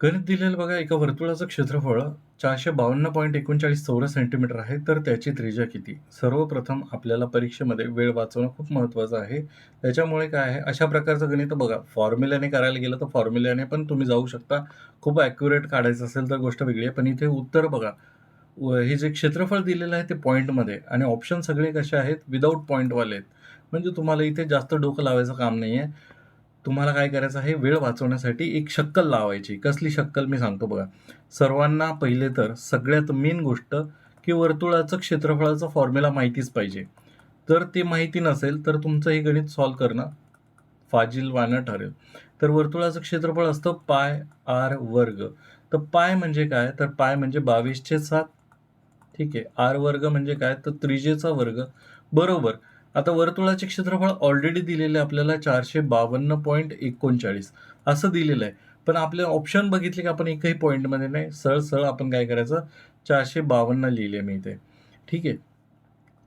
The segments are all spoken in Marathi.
गणित दिलेलं बघा एका वर्तुळाचं क्षेत्रफळ चारशे बावन्न पॉईंट एकोणचाळीस चौरस सेंटीमीटर आहे तर त्याची त्रिज्या किती? सर्वप्रथम आपल्याला परीक्षेमध्ये वेळ वाचवणं खूप महत्त्वाचं आहे. त्याच्यामुळे काय आहे? अशा प्रकारचं गणित बघा. फॉर्म्युल्याने करायला गेलं तर फॉर्म्युल्याने पण तुम्ही जाऊ शकता. खूप ॲक्युरेट काढायचं असेल तर गोष्ट वेगळी आहे. पण इथे उत्तर बघा. व हे जे क्षेत्रफळ दिलेलं आहे ते पॉईंटमध्ये आणि ऑप्शन सगळे कसे आहेत? विदाऊट पॉईंटवाले आहेत. म्हणजे तुम्हाला इथे जास्त डोकं लावायचं काम नाही आहे तुम्हाला काय करायचं आहे? वेळ वाचवण्यासाठी एक शक्कल लावायची. कसली शक्कल? मी सांगतो बघा. सर्वांना पहिले तर सगळ्यात मेन गोष्ट की वर्तुळाचं क्षेत्रफळाचं फॉर्म्युला माहितीच पाहिजे. तर ते माहिती नसेल तर तुमचं हे गणित सॉल्व करणं फाजीलवानं ठरेल. तर वर्तुळाचं क्षेत्रफळ असतं पाय आर वर्ग. तर पाय म्हणजे काय? तर पाय म्हणजे बावीसशे सात. ठीक आहे. आर वर्ग म्हणजे काय? तर त्रिजेचा वर्ग. बरोबर. आता वर्तुळाचे क्षेत्रफळ ऑलरेडी दिलेले आपल्याला चारशे बावन्न पॉईंट एकोणचाळीस. असं दिलेलं आहे. पण आपले ऑप्शन बघितले की आपण एकही पॉईंटमध्ये नाही. सरळ सरळ आपण काय करायचं? चारशे बावन्न लिहिले मी इथे. ठीक आहे.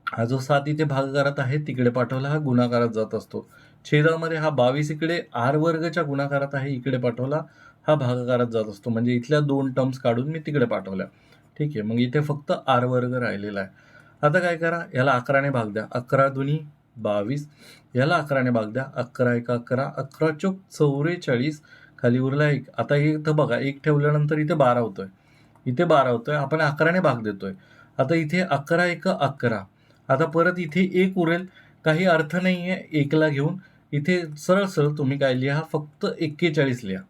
हा जो सात इथे भागाकारात आहे तिकडे पाठवला हा गुणाकारात जात असतो. छेदामध्ये हा बावीस इकडे आर वर्गच्या गुणाकारात आहे इकडे पाठवला हा भागाकारात जात असतो. म्हणजे इथल्या दोन टर्म्स काढून मी तिकडे पाठवल्या. ठीक आहे. मग इथे फक्त आर वर्ग राहिलेला आहे. आता काय करा याला अकराने भाग द्या. अकरा दुनी बावीस याला अकराने भाग द्या. अकरा एक अकरा अकरा चोक चौवेचाळीस खाली उरला एक. आता हे इथं बघा एक ठेवल्यानंतर इथे बारा होतोय. इथे बारा होतोय आपण अकराने भाग देतोय. आता इथे अकरा एक अकरा. आता परत इथे एक उरेल काही अर्थ नाही आहे एकला घेऊन. इथे सरळ सरळ तुम्ही काय लिहा फक्त एक्केचाळीस लिहा.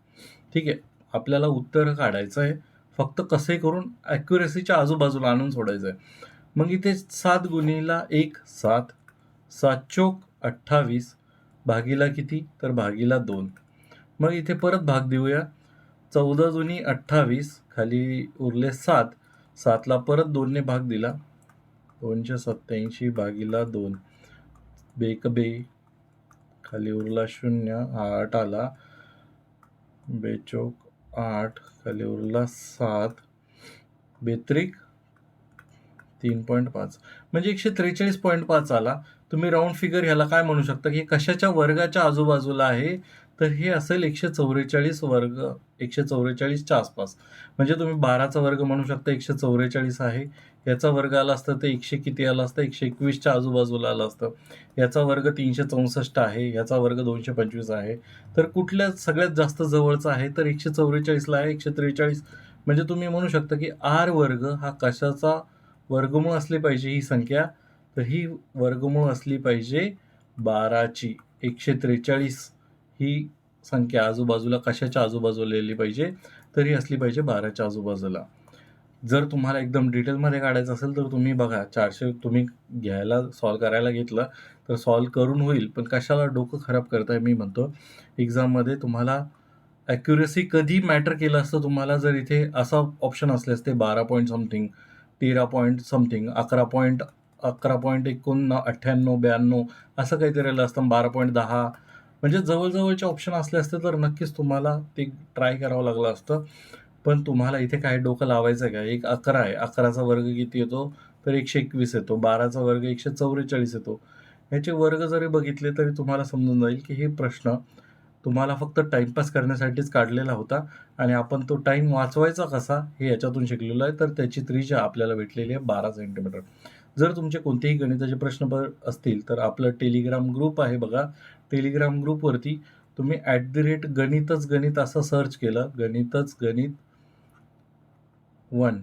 ठीक आहे? आपल्याला उत्तर काढायचं आहे फक्त कसे करून ॲक्युरेसीच्या आजूबाजूला आणून सोडायचं आहे मग इथे सात गुणीला एक सात. सात चोक अठ्ठावीस. भागीला किती? तर भागीला दोन. मग इथे परत भाग देऊया. चौदा जुनी अठ्ठावीस खाली उरले सात. सातला परत दोनने भाग दिला. दोनशे सत्याऐंशी भागीला दोन. बेक बे. खाली उरला शून्य आठ आला. बेचोक आठ खाली उरला सात. बेत्रिक तीन पॉईंट पाच. म्हणजे एकशे त्रेचाळीस पॉईंट पाच आला. तुम्ही राऊंड फिगर ह्याला काय म्हणू शकता की कशाच्या वर्गाच्या आजूबाजूला आहे? तर हे असेल एकशे चौवेचाळीस वर्ग एकशे चौवेचाळीसच्या आसपास. म्हणजे तुम्ही बाराचा वर्ग म्हणू शकता एकशे चौवेचाळीस आहे. याचा वर्ग आला असतं तर एकशे किती आला असतं? एकशे एकवीसच्या आजूबाजूला आलं असतं. याचा वर्ग तीनशे चौसष्ट आहे. याचा वर्ग दोनशे पंचवीस आहे. तर कुठल्या सगळ्यात जास्त जवळचा आहे? तर एकशे चौवेचाळीसला आहे. एकशे त्रेचाळीस. म्हणजे तुम्ही म्हणू शकता की आर वर्ग हा कशाचा वर्गमूळ असली पाहिजे ही संख्या. तर ही वर्गमूळ असली पाहिजे बाराची. एकशे त्रेचाळीस ही संख्या आजूबाजूला कशाच्या आजूबाजूला लिहिली पाहिजे? तर ही असली पाहिजे बाराच्या आजूबाजूला. जर तुम्हाला एकदम डिटेलमध्ये काढायचं असेल तर तुम्ही बघा चारशे तुम्ही घ्यायला सॉल्व करायला घेतलं तर सॉल्व करून होईल. पण कशाला डोकं खराब करताय मी म्हणतो. एक्झाममध्ये तुम्हाला ॲक्युरेसी कधी मॅटर केलं असतं तुम्हाला? जर इथे असा ऑप्शन असले असते बारा पॉईंट समथिंग तेरा पॉईंट समथिंग अकरा पॉईंट अकरा पॉईंट एकोण अठ्ठ्याण्णव ब्याण्णव असं काहीतरी आलं असतं बारा पॉईंट दहा. म्हणजे जवळजवळचे ऑप्शन असले असते तर नक्कीच तुम्हाला ते ट्राय करावं लागलं असतं. पण तुम्हाला इथे काय डोकं लावायचं का? एक अकरा आहे. अकराचा वर्ग किती येतो? तर एकशे एकवीस येतो. बाराचा वर्ग एकशे चौवेचाळीस येतो. ह्याचे वर्ग जरी बघितले तरी तुम्हाला समजून जाईल की हे प्रश्न तुम्हाला फक्त टाईमपास करण्यासाठीच काढलेला होता आणि आपण तो टाईम वाचवायचा कसा हे याच्यातून शिकलेलो आहे. तर त्याची त्रिज्या आपल्याला भेटलेली आहे बारा सेंटीमीटर जर तुमचे कोणतेही गणिताचे प्रश्न असतील तर आपलं टेलिग्राम ग्रुप आहे बघा. टेलिग्राम ग्रुपवरती तुम्ही ॲट दी रेट गणितच गणित असं सर्च केलं. गणितच गणित वन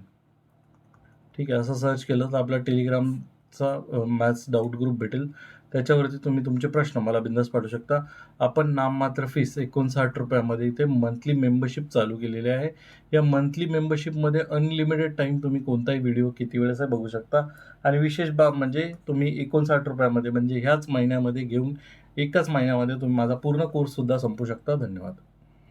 ठीक आहे असं सर्च केलं तर आपला टेलिग्रामचा मॅथ्स डाऊट ग्रुप भेटेल. त्याच्यावरती तुम्ही तुमचे प्रश्न मला बिंदास पाठवू शकता. आपण नाममात्र फीस एकोणसाठ रुपयामध्ये इथे मंथली मेंबरशिप चालू केलेली आहे. या मंथली मेंबरशिपमध्ये अनलिमिटेड टाईम तुम्ही कोणताही व्हिडिओ किती वेळेस आहे बघू शकता. आणि विशेष बाब म्हणजे तुम्ही एकोणसाठ रुपयामध्ये म्हणजे ह्याच महिन्यामध्ये घेऊन एकाच महिन्यामध्ये तुम्ही माझा पूर्ण कोर्ससुद्धा संपू शकता. धन्यवाद.